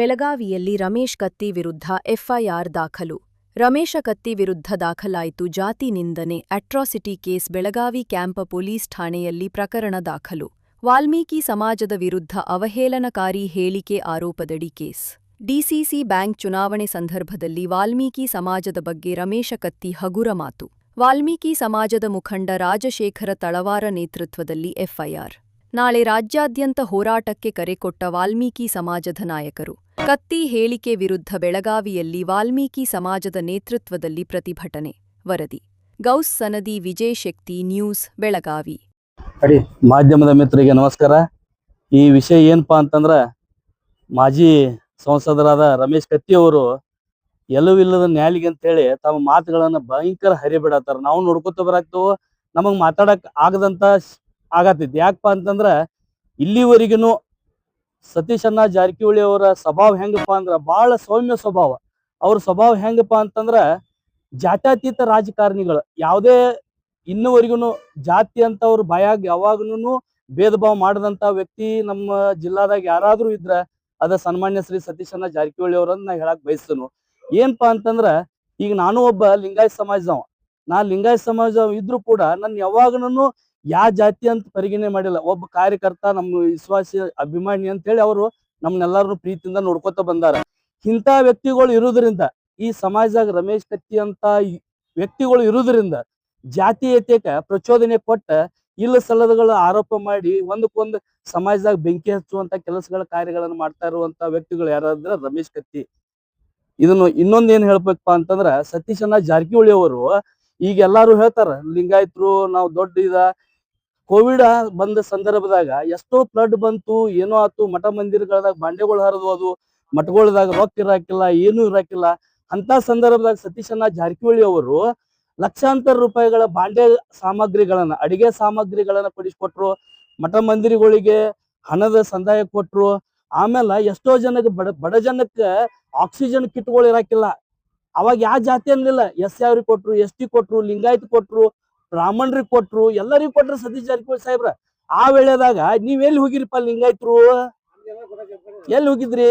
ಬೆಳಗಾವಿಯಲ್ಲಿ ರಮೇಶ್ ಕತ್ತಿ ವಿರುದ್ಧ ಎಫ್ಐಆರ್ ದಾಖಲು. ರಮೇಶ ಕತ್ತಿ ವಿರುದ್ಧ ದಾಖಲಾಯಿತು ಜಾತಿ ನಿಂದನೆ, atrocity case Belagavi camp police ಠಾಣೆಯಲ್ಲಿ ಪ್ರಕರಣ ದಾಖಲು. ವಾಲ್ಮೀಕಿ ಸಮಾಜದ ವಿರುದ್ಧ ಅವಹೇಳನಕಾರಿ ಹೇಳಿಕೆ ಆರೋಪದಡಿ ಕೇಸ್. ಡಿಸಿಸಿ ಬ್ಯಾಂಕ್ ಚುನಾವಣೆ ಸಂದರ್ಭದಲ್ಲಿ ವಾಲ್ಮೀಕಿ ಸಮಾಜದ ಬಗ್ಗೆ ರಮೇಶ ಕತ್ತಿ ಹಗುರ ಮಾತು. ವಾಲ್ಮೀಕಿ ಸಮಾಜದ ಮುಖಂಡ ರಾಜಶೇಖರ ತಳವಾರ ನೇತೃತ್ವದಲ್ಲಿ ಎಫ್ಐಆರ್. ನಾಳೆ ರಾಜ್ಯಾದ್ಯಂತ ಹೋರಾಟಕ್ಕೆ ಕರೆ ಕೊಟ್ಟ ವಾಲ್ಮೀಕಿ ಸಮಾಜದ ನಾಯಕರು. ಕತ್ತಿ ಹೇಳಿಕೆ ವಿರುದ್ಧ ಬೆಳಗಾವಿಯಲ್ಲಿ ವಾಲ್ಮೀಕಿ ಸಮಾಜದ ನೇತೃತ್ವದಲ್ಲಿ ಪ್ರತಿಭಟನೆ, ವರದಿ. Gauss Sanadi Vijay Shakti news, Belagavi. ಅಡಿ, ಮಾಧ್ಯಮದ ಮಿತ್ರರಿಗೆ ನಮಸ್ಕಾರ. ಈ ವಿಷಯ ಏನಪ್ಪಾ ಅಂತಂದ್ರ, ಮಾಜಿ ಸಂಸದರಾದ ರಮೇಶ್ ಕತ್ತಿ ಅವರು ಎಲ್ಲವಿಲ್ಲದ ಅಂತ ಹೇಳಿ ತಮ್ಮ ಮಾತುಗಳನ್ನ ಭಯಂಕರ ಹರಿಬಿಡತ್ತಾರ. ನಾವು ನೋಡ್ಕೊತ ಬರಾಕ್ತವು, ನಮಗ್ ಮಾತಾಡಕ್ ಆಗದಂತ ಆಗತೈತಿ ಯಾಕಪ್ಪ ಅಂತಂದ್ರ ಇಲ್ಲಿವರೆಗೂ ಸತೀಶ್ ಅಣ್ಣ ಜಾರಕಿಹೊಳಿ ಅವರ ಸ್ವಭಾವ ಹೆಂಗಪ್ಪ ಅಂದ್ರ ಬಹಳ ಸೌಮ್ಯ ಸ್ವಭಾವ. ಅವ್ರ ಸ್ವಭಾವ ಹೆಂಗಪ್ಪ ಅಂತಂದ್ರ ಜಾತ್ಯತೀತ ರಾಜಕಾರಣಿಗಳು. ಯಾವುದೇ ಇನ್ನುವರೆಗೂ ಜಾತಿ ಅಂತ ಅವ್ರ ಬಾಯಾಗ ಯಾವಾಗ್ಲೂ ಭೇದ ಭಾವ ಮಾಡದಂತ ವ್ಯಕ್ತಿ ನಮ್ಮ ಜಿಲ್ಲಾದಾಗ ಯಾರಾದ್ರೂ ಇದ್ರ ಅದ ಸನ್ಮಾನ್ಯ ಶ್ರೀ ಸತೀಶಣ್ಣ ಜಾರಕಿಹೊಳಿ ಅವರನ್ನ ನಾ ಹೇಳಕ್ ಬಯಸ್ತೇನು. ಏನ್ಪಾ ಅಂತಂದ್ರ ಈಗ ನಾನು ಒಬ್ಬ ಲಿಂಗಾಯತ್ ಸಮಾಜದವ. ನಾ ಲಿಂಗಾಯತ್ ಸಮಾಜ ಇದ್ರು ಕೂಡ ನನ್ ಯಾವಾಗನು ಯಾ ಜಾತಿ ಅಂತ ಪರಿಗಣನೆ ಮಾಡಿಲ್ಲ. ಒಬ್ಬ ಕಾರ್ಯಕರ್ತ ನಮ್ಮ ವಿಶ್ವಾಸಿ ಅಭಿಮಾನಿ ಅಂತ ಹೇಳಿ ಅವರು ನಮ್ನೆಲ್ಲಾರು ಪ್ರೀತಿಯಿಂದ ನೋಡ್ಕೊತ ಬಂದಾರ. ಇಂಥ ವ್ಯಕ್ತಿಗಳು ಇರುವುದರಿಂದ, ಈ ಸಮಾಜದಾಗ ರಮೇಶ್ ಕತ್ತಿ ಅಂತ ವ್ಯಕ್ತಿಗಳು ಇರುವುದರಿಂದ ಜಾತೀಯತೆಕ ಪ್ರಚೋದನೆ ಕೊಟ್ಟ ಇಲ್ಲ ಸಲ್ಲದಗಳ ಆರೋಪ ಮಾಡಿ ಒಂದಕ್ಕೊಂದು ಸಮಾಜದಾಗ ಬೆಂಕಿ ಹಚ್ಚುವಂತ ಕೆಲಸಗಳ ಕಾರ್ಯಗಳನ್ನು ಮಾಡ್ತಾ ಇರುವಂತ ವ್ಯಕ್ತಿಗಳು ಯಾರಾದ್ರೆ ರಮೇಶ್ ಕತ್ತಿ. ಇದನ್ನು ಇನ್ನೊಂದ್ ಏನ್ ಹೇಳ್ಬೇಕಪ್ಪ ಅಂತಂದ್ರ ಸತೀಶಣ್ಣ ಜಾರಕಿಹೊಳಿ ಅವರು, ಈಗ ಎಲ್ಲಾರು ಹೇಳ್ತಾರ, ಲಿಂಗಾಯತ್ರು ನಾವು ದೊಡ್ಡ ಇದ ಕೋವಿಡ್ ಬಂದ ಸಂದರ್ಭದಾಗ ಎಷ್ಟೋ ಫ್ಲಡ್ ಬಂತು, ಏನೋ ಆತು, ಮಠ ಮಂದಿರಗಳದಾಗ ಬಾಂಡೆಗಳು ಹರಿದು ಅದು ಮಠಗಳದಾಗ ರೊಕ್ಕ ಇರಾಕಿಲ್ಲ, ಏನೂ ಇರಾಕಿಲ್ಲ. ಅಂತ ಸಂದರ್ಭದಾಗ ಸತೀಶಣ್ಣ ಜಾರಕಿಹೊಳಿ ಅವರು ಲಕ್ಷಾಂತರ ರೂಪಾಯಿಗಳ ಬಾಂಡೆ ಸಾಮಗ್ರಿಗಳನ್ನ, ಅಡಿಗೆ ಸಾಮಗ್ರಿಗಳನ್ನ ಪಡಿಸ್ಕೊಟ್ರು ಮಠ ಮಂದಿರಗಳಿಗೆ ಹಣದ ಸಂದಾಯ ಕೊಟ್ರು. ಆಮೇಲೆ ಎಷ್ಟೋ ಜನಕ್ಕೆ ಬಡ ಬಡ ಜನಕ್ಕೆ ಆಕ್ಸಿಜನ್ ಕಿಟ್ಗಳು ಇರಾಕಿಲ್ಲ. ಅವಾಗ ಯಾವ ಜಾತಿ ಅನ್ನಲಿಲ್ಲ. ಎಸ್ ಅವ್ರಿಗೆ ಕೊಟ್ರು, ಎಸ್ ಟಿ ಕೊಟ್ರು, ಲಿಂಗಾಯತ್ ಕೊಟ್ರು. ಬ್ರಾಹ್ಮಣರಿಗೆ ಕೊಟ್ರು, ಎಲ್ಲರಿಗೂ ಕೊಟ್ರು ಸತೀಶ್ ಜಾರಕಿಹೊಳಿ ಸಾಹೇಬ್ರ. ಆ ವೇಳೆದಾಗ ನೀವ್ ಎಲ್ಲಿ ಹೋಗಿರಿಪ್ಪ ಲಿಂಗಾಯತ್ರು? ಎಲ್ಲಿ ಹೋಗಿದ್ರಿ?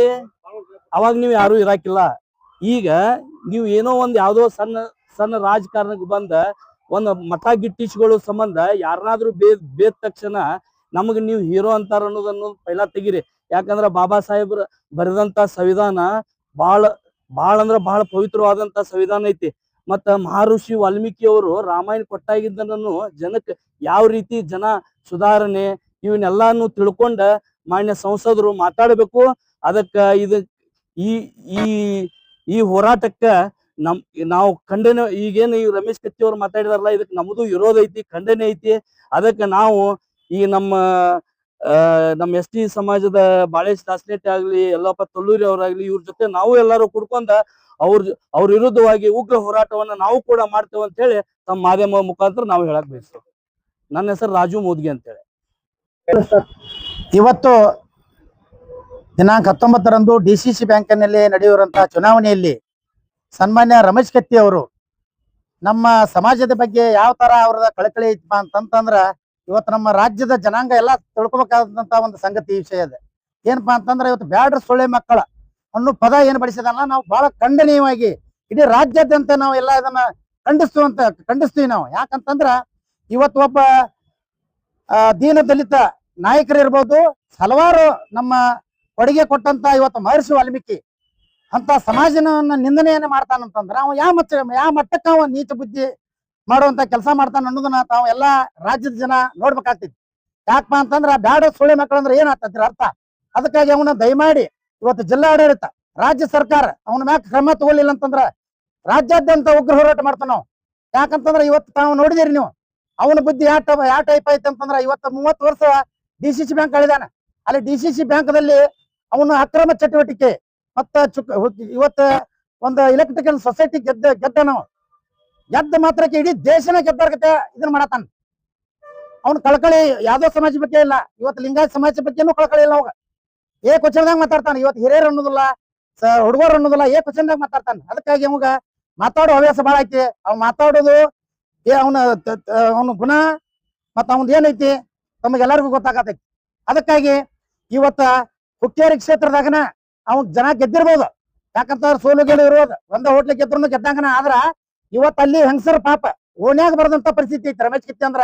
ಅವಾಗ ನೀವು ಯಾರು ಇರಾಕಿಲ್ಲ. ಈಗ ನೀವು ಏನೋ ಒಂದ್ ಯಾವ್ದೋ ಸಣ್ಣ ಸಣ್ಣ ರಾಜಕಾರಣಕ್ಕೆ ಬಂದ, ಒಂದ್ ಮಠ ಗಿಟ್ಟಿಸ್ಗಳು ಸಂಬಂಧ ಯಾರನ್ನಾದ್ರೂ ಬೇದ್ ಬೇದ ತಕ್ಷಣ ನಮಗ್ ನೀವು ಹೀರೋ ಅಂತಾರ ಅನ್ನೋದನ್ನು ಪೈಲಾ ತೆಗಿರಿ. ಯಾಕಂದ್ರ ಬಾಬಾ ಸಾಹೇಬ್ರ ಬರೆದಂತ ಸಂವಿಧಾನ ಬಹಳ ಬಾಳ ಅಂದ್ರ ಬಹಳ ಪವಿತ್ರವಾದಂತ ಸಂವಿಧಾನ ಐತಿ. ಮತ್ತ ಮಹರ್ಷಿ ವಾಲ್ಮೀಕಿ ಅವರು ರಾಮಾಯಣ ಕೊಟ್ಟಾಗಿದ್ದನನ್ನು ಜನಕ್ಕೆ ಯಾವ ರೀತಿ ಜನ ಸುಧಾರಣೆ ಇವನ್ನೆಲ್ಲಾನು ತಿಳ್ಕೊಂಡ ಮಾನ್ಯ ಸಂಸದರು ಮಾತಾಡಬೇಕು. ಅದಕ್ಕ ಇದು ಈ ಈ ಈ ಹೋರಾಟಕ್ಕ ನಮ್, ನಾವು ಖಂಡನೆ, ಈಗೇನು ಈ ರಮೇಶ್ ಕತ್ತಿ ಅವ್ರು ಮಾತಾಡಿದಾರಲ್ಲ ಇದಕ್ಕೆ ನಮ್ದು ವಿರೋಧ ಐತಿ, ಖಂಡನೆ ಐತಿ. ಅದಕ್ಕೆ ನಾವು ಈ ನಮ್ಮ ನಮ್ಮ ಎಸ್ ಟಿ ಸಮಾಜದ ಬಾಳೇಶ್ ಆಗಲಿ ಆಗ್ಲಿ ಯಲ್ಲಪ್ಪ ತಲ್ಲೂರಿ ಅವರಾಗ್ಲಿ ಇವ್ರ ಜೊತೆ ನಾವು ಎಲ್ಲರೂ ಕುಡ್ಕೊಂಡ ಅವ್ರ ಅವ್ರ ವಿರುದ್ಧವಾಗಿ ಉಗ್ರ ಹೋರಾಟವನ್ನ ನಾವು ಕೂಡ ಮಾಡ್ತೇವೆ ಅಂತ ಹೇಳಿ ತಮ್ಮ ಮಾಧ್ಯಮ ಮುಖಾಂತರ ನಾವು ಹೇಳಕ್ ಬಯಸ್ತೇವೆ. ನನ್ನ ಹೆಸರು ರಾಜು ಮೋದ್ಗೆ ಅಂತೇಳಿ. ಇವತ್ತು ದಿನಾಂಕ ಹತ್ತೊಂಬತ್ತರಂದು ಡಿ ಸಿ ಸಿ ಬ್ಯಾಂಕಿನಲ್ಲಿ ನಡೆಯುವಂತಹ ಚುನಾವಣೆಯಲ್ಲಿ ಸನ್ಮಾನ್ಯ ರಮೇಶ್ ಕತ್ತಿ ಅವರು ನಮ್ಮ ಸಮಾಜದ ಬಗ್ಗೆ ಯಾವ ತರ ಅವ್ರದ ಕಳಕಳಿ ಐತಪ್ಪ ಅಂತಂದ್ರ ಇವತ್ತು ನಮ್ಮ ರಾಜ್ಯದ ಜನಾಂಗ ಎಲ್ಲ ತಿಳ್ಕೊಬೇಕಾದಂತ ಒಂದು ಸಂಗತಿ ವಿಷಯ ಇದೆ ಏನಪ್ಪಾ ಅಂತಂದ್ರ ಇವತ್ತು ಬ್ಯಾಡ್ರ ಸೊಳ್ಳೆ ಮಕ್ಕಳ ಅನ್ನೋ ಪದ ಏನ್ ಬಳಸಿದಲ್ಲ ನಾವು ಬಹಳ ಖಂಡನೀಯವಾಗಿ ಇಡೀ ರಾಜ್ಯಾದ್ಯಂತ ನಾವು ಎಲ್ಲ ಇದನ್ನ ಖಂಡಿಸ್ತೀವಿ ಅಂತ ಖಂಡಿಸ್ತೀವಿ ನಾವು. ಯಾಕಂತಂದ್ರ ಇವತ್ತು ಒಬ್ಬ ದೀನ ದಲಿತ ನಾಯಕರು ಇರ್ಬೋದು, ಹಲವಾರು ನಮ್ಮ ಕೊಡುಗೆ ಕೊಟ್ಟಂತ ಇವತ್ತು ಮಹರ್ಷಿ ವಾಲ್ಮೀಕಿ ಅಂತ ಸಮಾಜನವನ್ನ ನಿಂದನೆಯನ್ನ ಮಾಡ್ತಾನಂತಂದ್ರ ಅವ ಯಾವ ಮಟ್ಟ, ಯಾವ ಮಟ್ಟಕ್ಕ ಅವ ನೀಚ ಬುದ್ಧಿ ಮಾಡುವಂತ ಕೆಲಸ ಮಾಡ್ತಾನ ಅನ್ನೋದನ್ನ ತಾವು ಎಲ್ಲಾ ರಾಜ್ಯದ ಜನ ನೋಡ್ಬೇಕಾಗ್ತಿತ್ತು ಯಾಕಪ್ಪ ಅಂತಂದ್ರ ಬ್ಯಾಡ ಸುಳ್ಳೆ ಮಕ್ಕಳು ಅಂದ್ರೆ ಏನ್ ಅರ್ಥ? ಅದಕ್ಕಾಗಿ ಅವನ ದಯಮಾಡಿ ಇವತ್ತು ಜಿಲ್ಲಾ ಆಡಳಿತ ರಾಜ್ಯ ಸರ್ಕಾರ ಅವನ ಮ್ಯಾಕ್ ಕ್ರಮ ತಗೊಳ್ಳಿಲ್ಲ ಅಂತಂದ್ರ ರಾಜ್ಯಾದ್ಯಂತ ಉಗ್ರ ಹೋರಾಟ ಮಾಡ್ತಾನ ಯಾಕಂತಂದ್ರ ಇವತ್ತು ತಾವು ನೋಡಿದಿರಿ ನೀವು, ಅವನ ಬುದ್ಧಿ ಟೈಪ್, ಯಾವ ಟೈಪ್ ಐತೆ ಅಂತಂದ್ರ ಇವತ್ತು ಮೂವತ್ತು ವರ್ಷ ಡಿ ಬ್ಯಾಂಕ್ ಕಳಿದಾನ ಅಲ್ಲಿ ಡಿ ಸಿ ಸಿ ಬ್ಯಾಂಕ್ದಲ್ಲಿ ಅವನು ಅಕ್ರಮ ಚಟುವಟಿಕೆ ಮತ್ತ ಚುಕ್, ಇವತ್ತ ಒಂದು ಎಲೆಕ್ಟ್ರಿಕಲ್ ಸೊಸೈಟಿ ಗೆದ್ದ ಗೆದ್ದ ಗೆದ್ದ ಮಾತ್ರಕ್ಕೆ ಇಡೀ ದೇಶನ ಗೆದ್ದಾರ್ಗತೆ ಇದನ್ನ ಮಾಡತಾನ ಅವ್ನ ಕಳಕಳಿ ಯಾವ್ದೋ ಸಮಾಜ ಬಗ್ಗೆ ಇಲ್ಲ, ಇವತ್ತು ಲಿಂಗಾಯತ ಸಮಾಜ ಬಗ್ಗೆನೂ ಕಳಕಳಿ ಇಲ್ಲ ಅವಾಗ. ಏ ಕ್ವಶನ್ದಾಗ ಮಾತಾಡ್ತಾನ. ಇವತ್ತು ಹಿರಿಯರು ಅನ್ನೋದಿಲ್ಲ ಹುಡುಗರು ಅನ್ನೋದಿಲ್ಲ, ಏ ಕ್ವಶನ್ದಾಗ ಮಾತಾಡ್ತಾನ. ಅದಕ್ಕಾಗಿ ಅವಾಗ ಮಾತಾಡೋ ಹವ್ಯಾಸ ಬಾಳ ಐತಿ. ಅವ್ ಮಾತಾಡೋದು, ಏ ಅವನ ಅವನ ಗುಣ ಮತ್ತ ಅವನ್ ಏನೈತಿ ತಮಗೆಲ್ಲರಿಗೂ ಗೊತ್ತಾಗತೈತಿ. ಅದಕ್ಕಾಗಿ ಇವತ್ತ ಹುಕ್ಕೇರಿ ಕ್ಷೇತ್ರದಾಗನ ಅವನ್ ಜನ ಗೆದ್ದಿರ್ಬೋದು. ಯಾಕಂತಂದ್ರೆ ಸೋಲು ಗೆಲು ಇರೋದು. ಒಂದ ಹೋಟ್ಲಿ ಗೆದ್ರು ಗೆದ್ದಂಗನ. ಆದ್ರ ಇವತ್ತು ಅಲ್ಲಿ ಹೆಂಗಸರ ಪಾಪ ಓಣ್ಯಾಗ ಬರದಂತ ಪರಿಸ್ಥಿತಿ ಐತಿ. ರಮೇಶ್ ಕಿತ್ತಿ ಅಂದ್ರ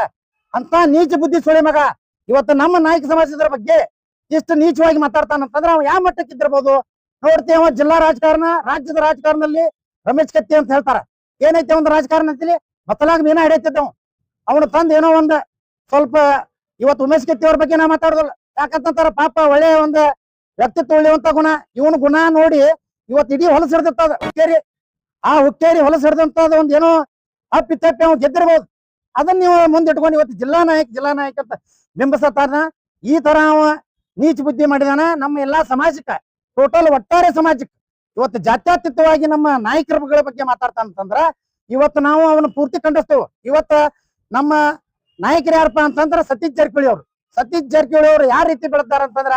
ಅಂತ ನೀಚ ಬುದ್ಧಿ ಸುಳಿ ಮಗ ಇವತ್ತು ನಮ್ಮ ನಾಯಕ ಸಮಾಜದ ಬಗ್ಗೆ ಇಷ್ಟು ನೀಚವಾಗಿ ಮಾತಾಡ್ತಾನಂತಂದ್ರೆ ಅವ ಯಾವ ಮಟ್ಟಕ್ಕೆ ಇದ್ದಿರ್ಬೋದು? ನೋಡ್ತೀವಿ ಜಿಲ್ಲಾ ರಾಜಕಾರಣ, ರಾಜ್ಯದ ರಾಜಕಾರಣದಲ್ಲಿ ರಮೇಶ್ ಕತ್ತಿ ಅಂತ ಹೇಳ್ತಾರ. ಏನೈತೆ ಒಂದು ರಾಜಕಾರಣ ಅಂತೇಳಿ ಮತ್ತಲಾಗ ಮೀನ ಹಿಡಿಯತ್ತಿದ್ದವ್ ಅವನು ತಂದ್ ಏನೋ ಒಂದ್ ಸ್ವಲ್ಪ ಇವತ್ತು ಉಮೇಶ್ ಕತ್ತಿ ಅವ್ರ ಬಗ್ಗೆ ನಾ ಮಾತಾಡೋದಲ್ಲ. ಯಾಕಂತಂತಾರ ಪಾಪ ಒಳ್ಳೆಯ ಒಂದು ವ್ಯಕ್ತಿತ್ವ ಉಳಿಯುವಂತ ಗುಣ. ಇವನ್ ಗುಣ ನೋಡಿ ಇವತ್ತು ಇಡೀ ಹೊಲಸು ಹಿಡ್ದಿರ್ತದ ಹುಕ್ಕೇರಿ. ಆ ಹುಕ್ಕೇರಿ ಹೊಲಸು ಹಿಡ್ದಂತದ ಒಂದ್ ಏನೋ ಅಪ್ಪಿ ತಪ್ಪಿ ಅವ್ನು ಗೆದ್ದಿರ್ಬೋದು. ಅದನ್ನ ನೀವು ಮುಂದಿಟ್ಕೊಂಡು ಇವತ್ತು ಜಿಲ್ಲಾ ನಾಯಕ ಜಿಲ್ಲಾ ನಾಯಕ ಅಂತ ಬಿಂಬಿಸತ್ತಾರ ಈ ತರ ಅವ ನೀಚ ಬುದ್ಧಿ ಮಾಡಿದಾನ ನಮ್ಮ ಎಲ್ಲಾ ಸಮಾಜಕ್ಕ ಟೋಟಲ್ ಒಟ್ಟಾರೆ ಸಮಾಜಕ್ಕೆ. ಇವತ್ತು ಜಾತ್ಯಾತೀತವಾಗಿ ನಮ್ಮ ನಾಯಕರುಗಳ ಬಗ್ಗೆ ಮಾತಾಡ್ತಾನಂತಂದ್ರ, ಇವತ್ತು ನಾವು ಅವನ ಪೂರ್ತಿ ಖಂಡಿಸ್ತೇವೆ. ಇವತ್ತ ನಮ್ಮ ನಾಯಕರು ಯಾರಪ್ಪ ಅಂತಂದ್ರ ಸತೀಶ್ ಜಾರಕಿಹೊಳಿ ಅವರು. ಸತೀಶ್ ಜಾರಕಿಹೊಳಿ ಅವರು ಯಾವ ರೀತಿ ಬೆಳೆದಾರ ಅಂತಂದ್ರ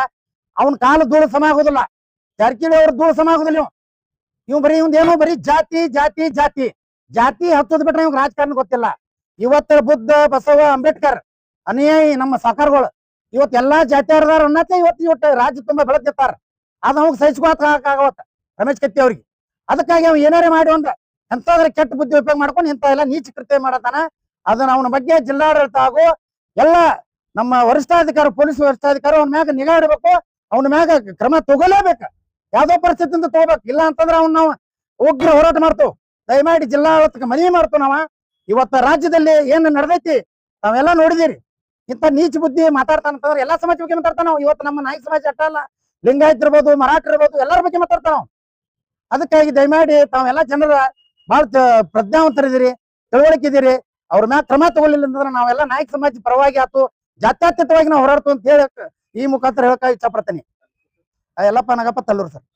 ಅವನ ಕಾಲು ಧೂಳು ಸಮ ಆಗುದಿಲ್ಲ. ಜಾರಕಿಹೊಳಿ ಅವ್ರ ಧೂಳು ಸಮ ಆಗುದಿಲ್ಲ ಇವ್. ಇವ್ ಬರೀ ಇವ್ ಏನೋ ಬರೀ ಜಾತಿ ಜಾತಿ ಜಾತಿ. ಜಾತಿ ಹತ್ತದ್ ಬಿಟ್ರೆ ಇವ್ ರಾಜಕಾರಣ ಗೊತ್ತಿಲ್ಲ. ಇವತ್ತ ಬುದ್ಧ, ಬಸವ, ಅಂಬೇಡ್ಕರ್ ಅನುಯಾಯಿ ನಮ್ಮ ಸಾಕಾರಗಳು. ಇವತ್ತು ಎಲ್ಲಾ ಜಾತಿಯಾರದಾರ ಅನ್ನತ್ತೆ ಇವತ್ತು ಇವತ್ತು ರಾಜ್ಯ ತುಂಬಾ ಬೆಳೆದಿರ್ತಾರ ಅದ ಅವಾಗ ಸಹಿಸ್ಕೊಳಕ್ ಆಗವತ್ತ ರಮೇಶ್ ಕತ್ತಿ ಅವ್ರಿಗೆ. ಅದಕ್ಕಾಗಿ ಅವ್ ಏನಾರೇ ಮಾಡಿ ಅಂದ್ರೆ ಎಂತಾದ್ರ ಕೆಟ್ಟ ಬುದ್ಧಿ ಉಪಯೋಗ ಮಾಡ್ಕೊಂಡು ಇಂತ ಎಲ್ಲ ನೀಚ ಕೃತ್ಯ ಮಾಡತಾನ. ಅದನ್ನ ಅವನ ಬಗ್ಗೆ ಜಿಲ್ಲಾಡಳಿತ ಹಾಗೂ ಎಲ್ಲ ನಮ್ಮ ವರಿಷ್ಠಾಧಿಕಾರಿ, ಪೊಲೀಸ್ ವರಿಷ್ಠಾಧಿಕಾರಿ ಅವನ ಮ್ಯಾಗ ನಿಗಾ ಇಡಬೇಕು. ಅವನ ಮ್ಯಾಗ ಕ್ರಮ ತಗೋಲೇಬೇಕ. ಯಾವ್ದೋ ಪರಿಸ್ಥಿತಿಯಿಂದ ತಗೋಬೇಕು. ಇಲ್ಲ ಅಂತಂದ್ರ ಅವ್ನ ನಾವು ಉಗ್ರ ಹೋರಾಟ ಮಾಡ್ತೇವೆ. ದಯಮಾಡಿ ಜಿಲ್ಲಾಡಳಿತಕ್ಕೆ ಮನವಿ ಮಾಡ್ತೇವೆ ನಾವ. ಇವತ್ತ ರಾಜ್ಯದಲ್ಲಿ ಏನ್ ನಡೆದೈತಿ ನಾವೆಲ್ಲ ನೋಡಿದಿರಿ. ಇಂತ ನೀಚ ಬುದ್ಧಿ ಮಾತಾಡ್ತಾನಂತಂದ್ರೆ ಎಲ್ಲಾ ಸಮಾಜ ಬಗ್ಗೆ ಮಾತಾಡ್ತಾನ. ಇವತ್ತು ನಮ್ಮ ನಾಯಕ ಸಮಾಜ ಅಟ್ಟ ಅಲ್ಲ ಲಿಂಗಾಯತ್ ಇರ್ಬೋದು, ಮರಾಠ ಇರ್ಬೋದು, ಎಲ್ಲರ ಬಗ್ಗೆ ಮಾತಾಡ್ತಾನ. ಅದಕ್ಕಾಗಿ ದಯಮಾಡಿ ತಾವೆಲ್ಲ ಜನರ ಬಹಳ ಪ್ರಜ್ಞಾವಂತರಿದ್ದೀರಿ ತಿಳುವಳಿಕೆ ಇದೀರಿ ಅವ್ರ ಮ್ಯಾಲ ಕ್ರಮ ತಗೊಳ್ಳಿಲ್ಲ ಅಂತಂದ್ರೆ ನಾವೆಲ್ಲ ನಾಯಕ ಸಮಾಜ ಪರವಾಗಿ ಆತು, ಜಾತ್ಯತೀತವಾಗಿ ನಾವು ಹೋರಾಡ್ತು ಅಂತ ಹೇಳಕ್ ಈ ಮುಖಾಂತರ ಹೇಳಕ್ ಇಷ್ಟಪಡ್ತೇನೆ ಎಲ್ಲಪ್ಪ ನಾಗಪ್ಪ, ತಲ್ಲೂರು ಸರ್